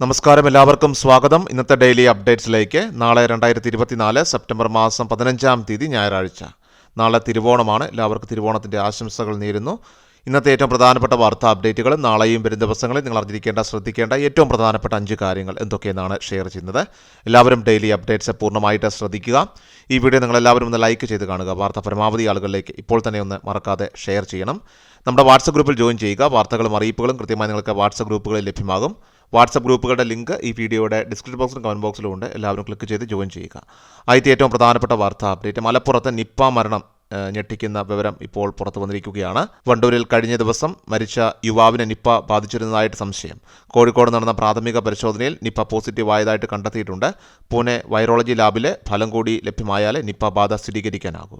നമസ്കാരം എല്ലാവർക്കും. സ്വാഗതം. ഇന്നത്തെ ഡെയിലി അപ്ഡേറ്റ്സിലേക്ക്. നാളെ രണ്ടായിരത്തി ഇരുപത്തിനാല് സെപ്റ്റംബർ മാസം പതിനഞ്ചാം തീയതി ഞായറാഴ്ച. നാളെ തിരുവോണമാണ്. എല്ലാവർക്കും തിരുവോണത്തിന്റെ ആശംസകൾ നേരുന്നു. ഇന്നത്തെ ഏറ്റവും പ്രധാനപ്പെട്ട വാർത്താ അപ്ഡേറ്റുകൾ നാളെയും വരും ദിവസങ്ങളിൽ നിങ്ങൾ അറിഞ്ഞിരിക്കേണ്ട ശ്രദ്ധിക്കേണ്ട ഏറ്റവും പ്രധാനപ്പെട്ട അഞ്ച് കാര്യങ്ങൾ എന്തൊക്കെയെന്നാണ് ഷെയർ ചെയ്യുന്നത്. എല്ലാവരും ഡെയിലി അപ്ഡേറ്റ്സ് പൂർണമായിട്ട് ശ്രദ്ധിക്കുക. ഈ വീഡിയോ നിങ്ങൾ എല്ലാവരും ഒന്ന് ലൈക്ക് ചെയ്ത് കാണുക. വാർത്ത പരമാവധി ആളുകളിലേക്ക് ഇപ്പോൾ തന്നെ ഒന്ന് മറക്കാതെ ഷെയർ ചെയ്യണം. നമ്മുടെ വാട്സപ്പ് ഗ്രൂപ്പിൽ ജോയിൻ ചെയ്യുക. വാർത്തകളും അറിയിപ്പുകളും കൃത്യമായി നിങ്ങൾക്ക് വാട്സപ്പ് ഗ്രൂപ്പുകളിൽ ലഭ്യമാകും. വാട്സപ്പ് ഗ്രൂപ്പുകളുടെ ലിങ്ക് ഈ വീഡിയോയുടെ ഡിസ്ക്രിപ്ഷൻ ബോക്സിലും കമന്റ് ബോക്സിലും ഉണ്ട്. എല്ലാവരും ക്ലിക്ക് ചെയ്ത് ജോയിൻ ചെയ്യുക. ആദ്യത്തെ ഏറ്റവും പ്രധാനപ്പെട്ട വാർത്താ അപ്ഡേറ്റ് മലപ്പുറത്ത് നിപ്പ മരണം ഞെട്ടിക്കുന്ന വിവരം ഇപ്പോൾ പുറത്തു വന്നിരിക്കുകയാണ്. വണ്ടൂരിൽ കഴിഞ്ഞ ദിവസം മരിച്ച യുവാവിനെ നിപ്പ ബാധിച്ചിരുന്നതായിട്ട് സംശയം. കോഴിക്കോട് നടന്ന പ്രാഥമിക പരിശോധനയിൽ നിപ്പ പോസിറ്റീവ് ആയതായിട്ട് കണ്ടെത്തിയിട്ടുണ്ട്. പൂനെ വൈറോളജി ലാബിലെ ഫലം കൂടി ലഭ്യമായാലേ നിപ്പ ബാധ സ്ഥിരീകരിക്കാനാകൂ.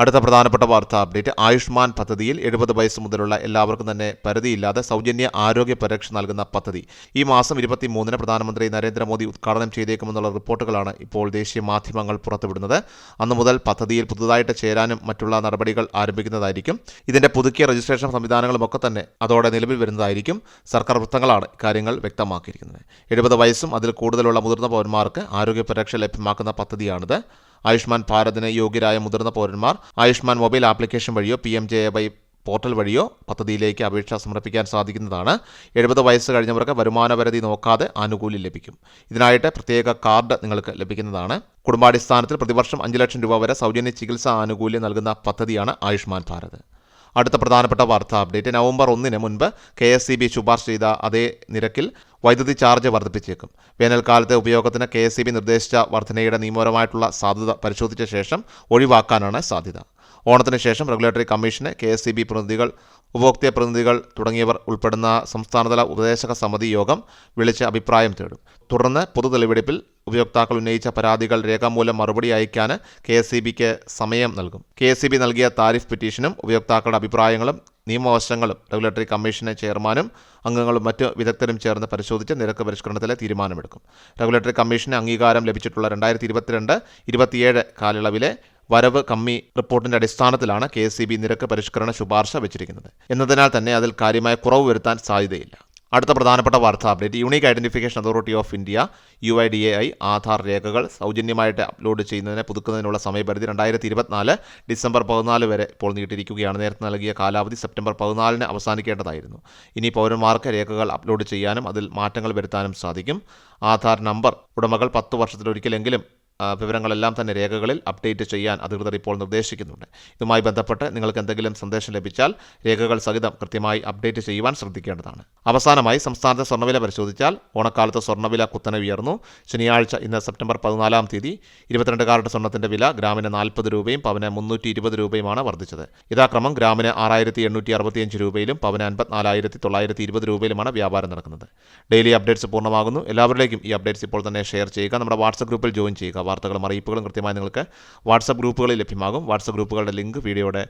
അടുത്ത പ്രധാനപ്പെട്ട വാർത്താ. അപ്ഡേറ്റ് ആയുഷ്മാൻ പദ്ധതിയിൽ എഴുപത് വയസ്സ് മുതലുള്ള എല്ലാവർക്കും തന്നെ പരിധിയില്ലാതെ സൗജന്യ ആരോഗ്യ പരിരക്ഷ നൽകുന്ന പദ്ധതി. ഈ മാസം ഇരുപത്തി മൂന്നിന് പ്രധാനമന്ത്രി നരേന്ദ്രമോദി ഉദ്ഘാടനം ചെയ്തേക്കുമെന്നുള്ള റിപ്പോർട്ടുകളാണ് ഇപ്പോൾ ദേശീയ മാധ്യമങ്ങൾ പുറത്തുവിടുന്നത്. അന്നു മുതൽ പദ്ധതിയിൽ പുതുതായിട്ട് ചേരാനും മറ്റുള്ള നടപടികൾ ആരംഭിക്കുന്നതായിരിക്കും. ഇതിന്റെ പുതുക്കിയ രജിസ്ട്രേഷൻ സംവിധാനങ്ങളുമൊക്കെ തന്നെ അതോടെ നിലവിൽ വരുന്നതായിരിക്കും. സർക്കാർ വൃത്തങ്ങളാണ് കാര്യങ്ങൾ വ്യക്തമാക്കിയിരിക്കുന്നത്. എഴുപത് വയസ്സും അതിൽ കൂടുതലുള്ള മുതിർന്ന പൗരന്മാർക്ക് ആരോഗ്യ പരിരക്ഷ ലഭ്യമാക്കുന്ന പദ്ധതിയാണിത്. ആയുഷ്മാൻ ഭാരതിന് യോഗ്യരായ മുതിർന്ന പൗരന്മാർ ആയുഷ്മാൻ മൊബൈൽ ആപ്ലിക്കേഷൻ വഴിയോ P M J Y portal വഴിയോ പദ്ധതിയിലേക്ക് അപേക്ഷ സമർപ്പിക്കാൻ സാധിക്കുന്നതാണ്. എഴുപത് വയസ്സ് കഴിഞ്ഞവർക്ക് വരുമാനപരിധി നോക്കാതെ ആനുകൂല്യം ലഭിക്കും. ഇതിനായിട്ട് പ്രത്യേക കാർഡ് നിങ്ങൾക്ക് ലഭിക്കുന്നതാണ്. കുടുംബാടിസ്ഥാനത്തിൽ പ്രതിവർഷം അഞ്ച് ലക്ഷം രൂപ വരെ സൗജന്യ ചികിത്സാ ആനുകൂല്യം നൽകുന്ന പദ്ധതിയാണ് ആയുഷ്മാൻ ഭാരത്. അടുത്ത പ്രധാനപ്പെട്ട വാർത്താ. അപ്ഡേറ്റ് നവംബർ ഒന്നിന് മുൻപ് കെ എസ് സി ബി ശുപാർശ ചെയ്ത അതേ നിരക്കിൽ വൈദ്യുതി ചാർജ് വർദ്ധിപ്പിച്ചേക്കും. വേനൽക്കാലത്തെ ഉപയോഗത്തിന് കെ എസ് സി ബി നിർദ്ദേശിച്ച വർധനയുടെ നിയമപരമായിട്ടുള്ള സാധ്യത പരിശോധിച്ച ശേഷം ഒഴിവാക്കാനാണ് സാധ്യത. ഓണത്തിന് ശേഷം റെഗുലേറ്ററി കമ്മീഷന് കെ എസ് സി ബി പ്രതിനിധികൾ ഉപഭോക്തൃ പ്രതിനിധികൾ തുടങ്ങിയവർ ഉൾപ്പെടുന്ന സംസ്ഥാനതല ഉപദേശക സമിതി യോഗം വിളിച്ച് അഭിപ്രായം തേടും. തുടർന്ന് പൊതു തെളിവെടുപ്പിൽ ഉപയോക്താക്കൾ ഉന്നയിച്ച പരാതികൾ രേഖാമൂലം മറുപടി അയക്കാൻ കെ എസ് സി ബിക്ക് സമയം നൽകും. കെ എസ് സി ബി നൽകിയ താരിഫ് പെറ്റീഷനും ഉപയോക്താക്കളുടെ അഭിപ്രായങ്ങളും നിയമവശങ്ങളും റെഗുലേറ്ററി കമ്മീഷന് ചെയർമാനും അംഗങ്ങളും മറ്റ് വിദഗ്ധരും ചേർന്ന് പരിശോധിച്ച് നിരക്ക് പരിഷ്കരണത്തിലെ തീരുമാനമെടുക്കും. റെഗുലേറ്ററി കമ്മീഷന് അംഗീകാരം ലഭിച്ചിട്ടുള്ള രണ്ടായിരത്തി ഇരുപത്തിരണ്ട് ഇരുപത്തിയേഴ് കാലയളവിലെ വരവ് കമ്മി റിപ്പോർട്ടിന്റെ അടിസ്ഥാനത്തിലാണ് കെ നിരക്ക് പരിഷ്കരണ ശുപാർശ വെച്ചിരിക്കുന്നത്. എന്നതിനാൽ തന്നെ അതിൽ കാര്യമായ കുറവ് വരുത്താൻ സാധ്യതയില്ല. അടുത്ത പ്രധാനപ്പെട്ട വാർത്താ update. Unique identification authority of India U I D A I Aadhaar രേഖകൾ സൗജന്യമായിട്ട് അപ്ലോഡ് ചെയ്യുന്നതിനെ പുതുക്കുന്നതിനുള്ള സമയപരിധി രണ്ടായിരത്തി ഇരുപത്തിനാല് ഡിസംബർ പതിനാല് വരെ ഇപ്പോൾ നീട്ടിയിരിക്കുകയാണ്. നേരത്തെ നൽകിയ കാലാവധി സെപ്റ്റംബർ പതിനാലിന് അവസാനിക്കേണ്ടതായിരുന്നു. ഇനി പൗരന്മാർക്ക് രേഖകൾ അപ്ലോഡ് ചെയ്യാനും അതിൽ മാറ്റങ്ങൾ വരുത്താനും സാധിക്കും. ആധാർ നമ്പർ ഉടമകൾ പത്ത് വർഷത്തിലൊരിക്കലെങ്കിലും വിവരങ്ങളെല്ലാം തന്നെ രേഖകളിൽ അപ്ഡേറ്റ് ചെയ്യാൻ അധികൃതർ ഇപ്പോൾ നിർദ്ദേശിക്കുന്നുണ്ട്. ഇതുമായി ബന്ധപ്പെട്ട് നിങ്ങൾക്ക് എന്തെങ്കിലും സന്ദേശം ലഭിച്ചാൽ രേഖകൾ സഹിതം കൃത്യമായി അപ്ഡേറ്റ് ചെയ്യുവാൻ ശ്രദ്ധിക്കേണ്ടതാണ്. അവസാനമായി സംസ്ഥാനത്തെ സ്വർണവില പരിശോധിച്ചാൽ ഓണക്കാലത്ത് സ്വർണവില കുത്തനെ ഉയർന്നു. ശനിയാഴ്ച ഇന്ന് സെപ്റ്റംബർ പതിനാലാം തീയതി ഇരുപത്തിരണ്ട് കാരറ്റ് സ്വർണത്തിന്റെ വില ഗ്രാമിന് നാൽപ്പത് രൂപയും പവന് മുന്നൂറ്റി ഇരുപത് രൂപയുമാണ് വർദ്ധിച്ചത്. ഇതാക്രമം ഗ്രാമിന് ആറായിരത്തി എണ്ണൂറ്റി അറുപത്തിയഞ്ച് രൂപയിലും പവന് അൻപത്തിനാലായിരത്തി തൊള്ളായിരത്തി ഇരുപത് രൂപയിലുമാണ് വ്യാപാരം നടക്കുന്നത്. ഡെയിലി അപ്ഡേറ്റ്സ് പൂർണമാകുന്നു. എല്ലാവരിലേക്കും ഈ അപ്ഡേറ്റ്സ് ഇപ്പോൾ തന്നെ ഷെയർ ചെയ്യുക. നമ്മുടെ വാട്സപ്പ് ഗ്രൂപ്പിൽ ജോയിൻ ചെയ്യുക. വാർത്തകളും അറിയിപ്പുകളും കൃത്യമായി നിങ്ങൾക്ക് വാട്സപ്പ് ഗ്രൂപ്പുകളിൽ ലഭ്യമാകും. വാട്സപ്പ് ഗ്രൂപ്പുകളുടെ ലിങ്ക് വീഡിയോയുടെ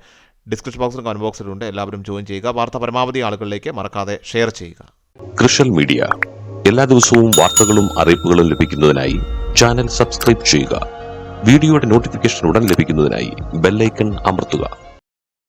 ഡിസ്ക്രിപ്ഷൻ ബോക്സിലും കമന്റ് ബോക്സിലുണ്ട് എല്ലാവരും ജോയിൻ ചെയ്യുക. വാർത്ത പരമാവധി ആളുകളിലേക്ക് മറക്കാതെ ഷെയർ ചെയ്യുക. കൃഷൽ മീഡിയ. എല്ലാ ദിവസവും വാർത്തകളും അറിയിപ്പുകളും ലഭിക്കുന്നതിനായി ചാനൽ സബ്സ്ക്രൈബ് ചെയ്യുക. വീഡിയോയുടെ നോട്ടിഫിക്കേഷൻ ഉടൻ ലഭിക്കുന്നതിനായി ബെല്ലൈക്കൺ അമർത്തുക.